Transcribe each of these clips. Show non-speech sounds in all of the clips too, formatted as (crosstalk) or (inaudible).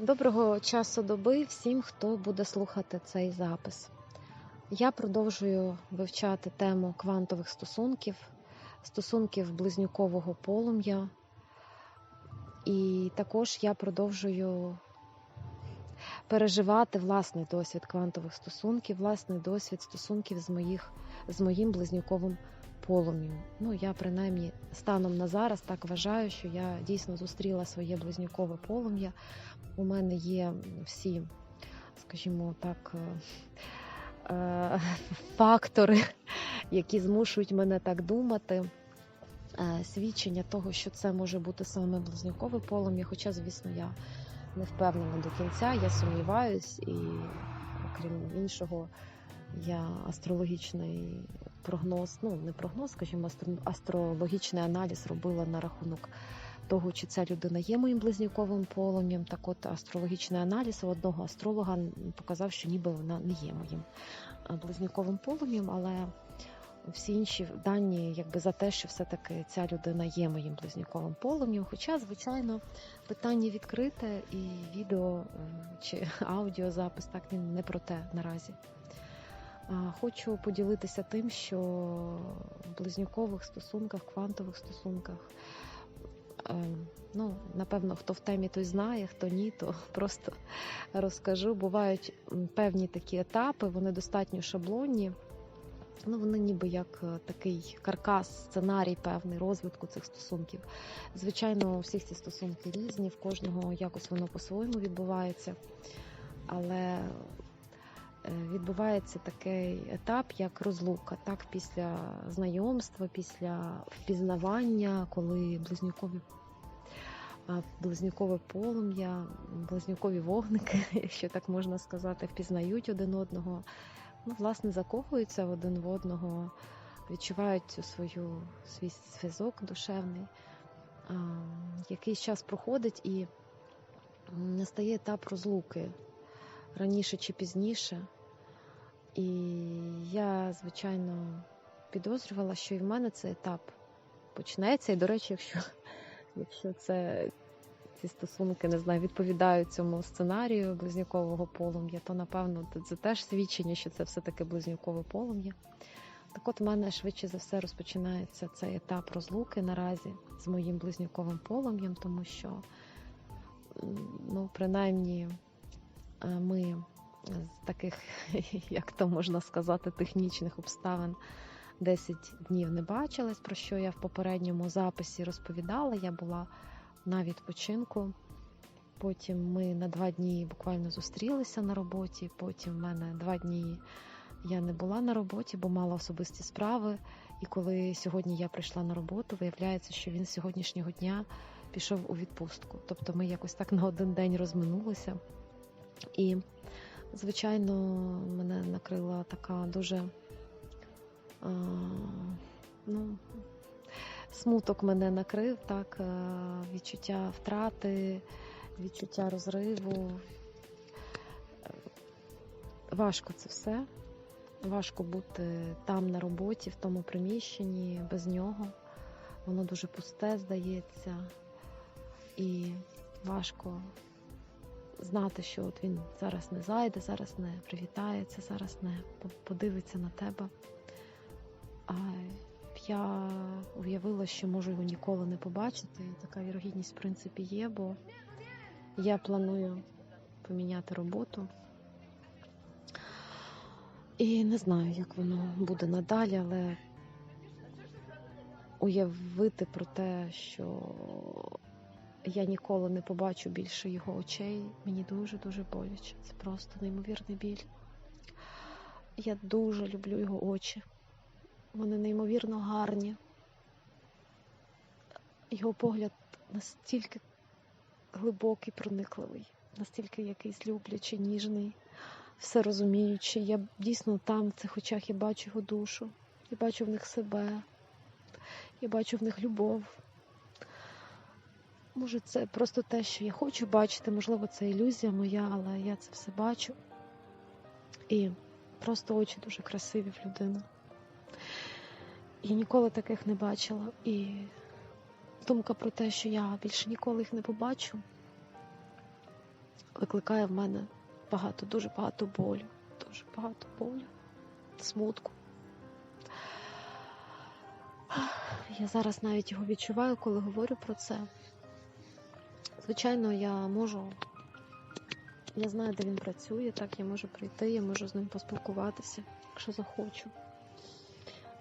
Доброго часу доби всім, хто буде слухати цей запис. Я продовжую вивчати тему квантових стосунків, стосунків близнюкового полум'я, і також я продовжую переживати власний досвід квантових стосунків, власний досвід стосунків з, моїх, з моїм близнюковим полум'ям. Ну, я принаймні станом на зараз так вважаю, що я дійсно зустріла своє близнюкове полум'я. У мене є всі, скажімо так, е, е, фактори, які змушують мене так думати. Е, Свідчення того, що це може бути саме близнюкове полум'я, хоча, звісно, я не впевнена до кінця, я сумніваюсь, і окрім іншого, я астрологічний прогноз, ну не прогноз, скажімо, астрологічний аналіз робила на рахунок того, чи ця людина є моїм близнюковим полум'ям. Так от астрологічний аналіз у одного астролога показав, що ніби вона не є моїм а, близнюковим полум'ям, але всі інші дані якби за те, що все-таки ця людина є моїм близнюковим полум'ям. Хоча, звичайно, питання відкрите і відео е, чи аудіозапис так він не про те наразі. Хочу поділитися тим, що в близнюкових стосунках, квантових стосунках Е, Ну, напевно, хто в темі, той знає, хто ні, то (laughs) просто розкажу. Бувають певні такі етапи, вони достатньо шаблонні. Ну, вони ніби як е, такий каркас, сценарій певний розвитку цих стосунків. Звичайно, у всіх ці стосунки різні, в кожного якось воно по-своєму відбувається. Але відбувається такий етап, як розлука, так, після знайомства, після впізнавання, коли близнюкові близнюкове полум'я, близнюкові вогники, (laughs) якщо так можна сказати, впізнають один одного, ну, власне, закохуються один в одного, відчувають цю свою свій зв'язок душевний. Якийсь час проходить і настає етап розлуки раніше чи пізніше. І я, звичайно, підозрювала, що і в мене цей етап почнеться. І, до речі, якщо, якщо це ці стосунки не знаю, відповідають цьому сценарію близнюкового полум'я, то напевно це теж свідчення, що це все-таки близнюкове полум'я. Так от в мене швидше за все розпочинається цей етап розлуки наразі з моїм близнюковим полум'ям, тому що, ну, принаймні, е, ми з таких, (laughs) як то можна сказати, технічних обставин 10 днів не бачились, про що я в попередньому записі розповідала. Я була на відпочинку. Потім ми на два дні буквально зустрілися на роботі. Потім в мене два дні я не була на роботі, бо мала особисті справи. І коли сьогодні я прийшла на роботу, виявляється, що він з сьогоднішнього дня пішов у відпустку. Тобто ми якось так на один день розминулися. І, звичайно, мене накрила така дуже а, ну, смуток мене накрив, так, е, відчуття втрати, відчуття розриву. Е, Важко це все. Важко бути там на роботі, в тому приміщенні, без нього. Воно дуже пусте, здається. І важко знати, що от він зараз не зайде, зараз не привітається, зараз не подивиться на тебе. А я уявила, що можу його ніколи не побачити. Така вірогідність, в принципі, є, бо я планую поміняти роботу. І не знаю, як воно буде надалі, але уявити про те, що я ніколи не побачу більше його очей, мені дуже-дуже боляче. Це просто неймовірний біль. Я дуже люблю його очі. Вони неймовірно гарні. Його погляд настільки глибокий, проникливий, настільки якийсь люблячий, ніжний, все розуміючий. Я дійсно там, в цих очах, я бачу його душу, я бачу в них себе, я бачу в них любов. Може, це просто те, що я хочу бачити, можливо, це ілюзія моя, але я це все бачу. І просто очі дуже красиві в людини. Я ніколи таких не бачила. І думка про те, що я більше ніколи їх не побачу, викликає в мене багато, дуже багато болю, дуже багато болю, смутку. Я зараз навіть його відчуваю, коли говорю про це. Звичайно, я можу. Я знаю, де він працює, так я можу прийти, я можу з ним поспілкуватися, якщо захочу.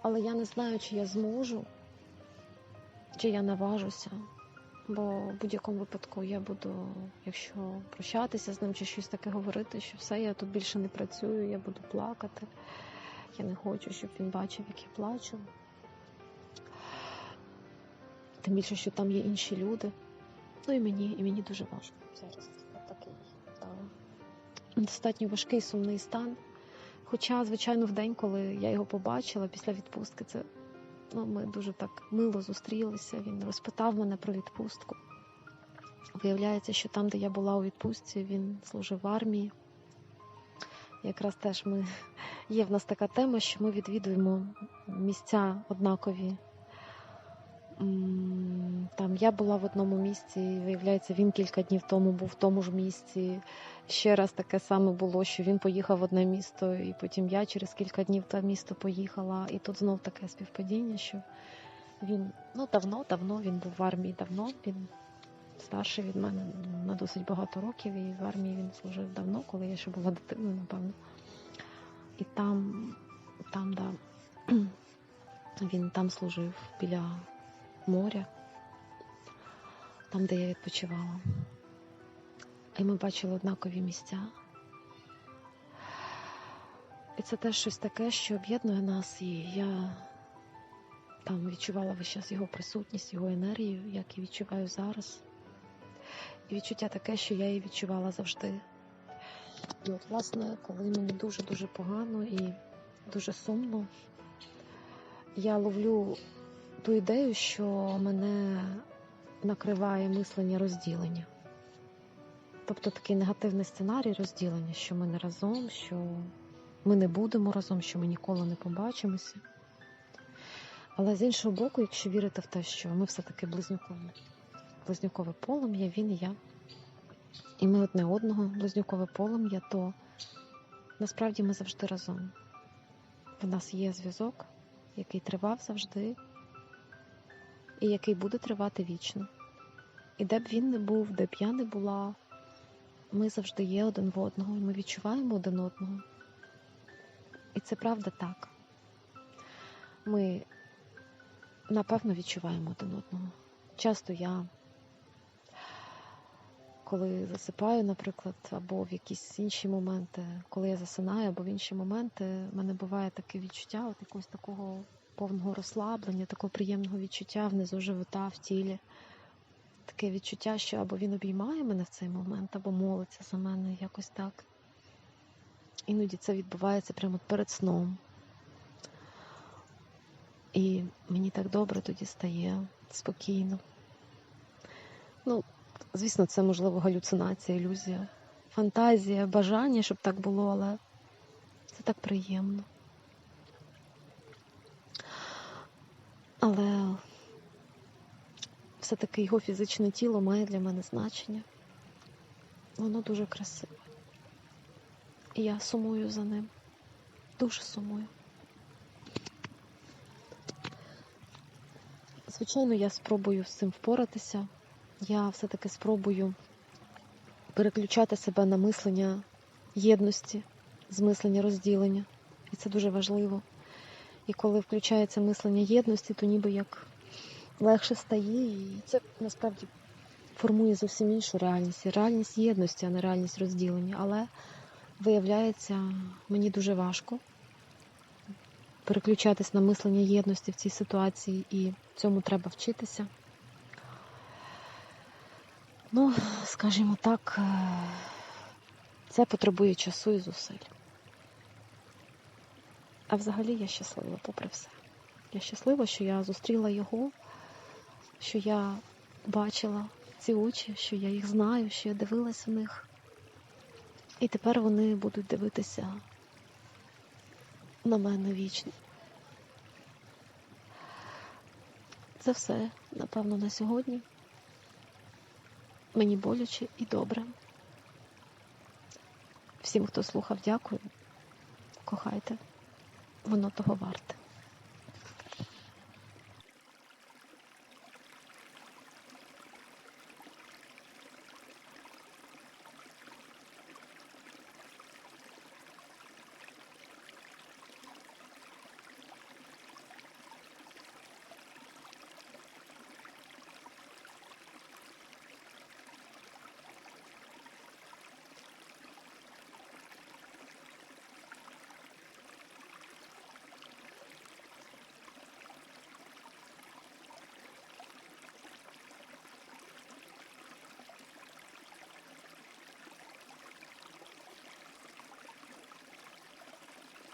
Але я не знаю, чи я зможу, чи я наважуся. Бо в будь-якому випадку я буду, якщо прощатися з ним чи щось таке говорити, що все, я тут більше не працюю, я буду плакати. Я не хочу, щоб він бачив, як я плачу. Тим більше, що там є інші люди. Ну і мені, і мені дуже важко зараз. Такий та, достатньо важкий сумний стан. Хоча, звичайно, в день, коли я його побачила після відпустки, це ну, ми дуже так мило зустрілися. Він розпитав мене про відпустку. Виявляється, що там, де я була у відпустці, він служив в армії. Якраз теж ми є в нас така тема, що ми відвідуємо місця однакові. Там я була в одному місці, і, виявляється, він кілька днів тому був в тому ж місці. Ще раз таке саме було, що він поїхав в одне місто, і потім я через кілька днів в те місто поїхала. І тут знов таке співпадіння, що він ну давно-давно він був в армії давно. Він старший від мене на досить багато років, і в армії він служив давно, коли я ще була дитиною, напевно. І там, там, да, (clears throat) він там служив біля моря, там, де я відпочивала. І ми бачили однакові місця. І це теж щось таке, що об'єднує нас, і я там відчувала весь час його присутність, його енергію, як і відчуваю зараз. І відчуття таке, що я її відчувала завжди. І от, власне, коли мені дуже-дуже погано і дуже сумно, я ловлю ту ідею, що мене накриває мислення розділення. Тобто такий негативний сценарій розділення, що ми не разом, що ми не будемо разом, що ми ніколи не побачимося. Але з іншого боку, якщо вірити в те, що ми все-таки близнюкове, близнюкове полум'я, він і я, і ми одне одного, близнюкове полум'я, то насправді ми завжди разом. В нас є зв'язок, який тривав завжди, і який буде тривати вічно. І де б він не був, де б я не була, ми завжди є один в одного, і ми відчуваємо один одного. І це правда так. Ми напевно відчуваємо один одного. Часто я, коли засипаю, наприклад, або в якісь інші моменти, коли я засинаю, або в інші моменти, в мене буває таке відчуття, от якогось такого повного розслаблення, такого приємного відчуття внизу живота в тілі. Таке відчуття, що або він обіймає мене в цей момент, або молиться за мене якось так. Іноді це відбувається прямо перед сном. І мені так добре тоді стає спокійно. Ну, звісно, це можливо галюцинація, ілюзія, фантазія, бажання, щоб так було, але це так приємно. Але все-таки його фізичне тіло має для мене значення. Воно дуже красиве. І я сумую за ним. Дуже сумую. Звичайно, я спробую з цим впоратися. Я все-таки спробую переключати себе на мислення єдності, з мислення розділення. І це дуже важливо. І коли включається мислення єдності, то ніби як легше стає, і це насправді формує зовсім іншу реальність. Реальність єдності, а не реальність розділення. Але виявляється, мені дуже важко переключатись на мислення єдності в цій ситуації, і цьому треба вчитися. Ну, скажімо так, е, це потребує часу і зусиль. А взагалі я щаслива, попри все. Я щаслива, що я зустріла його, що я бачила ці очі, що я їх знаю, що я дивилась в них. І тепер вони будуть дивитися на мене вічно. Це все, напевно, на сьогодні. Мені боляче і добре. Всім, хто слухав, дякую. Кохайте. Воно того варте.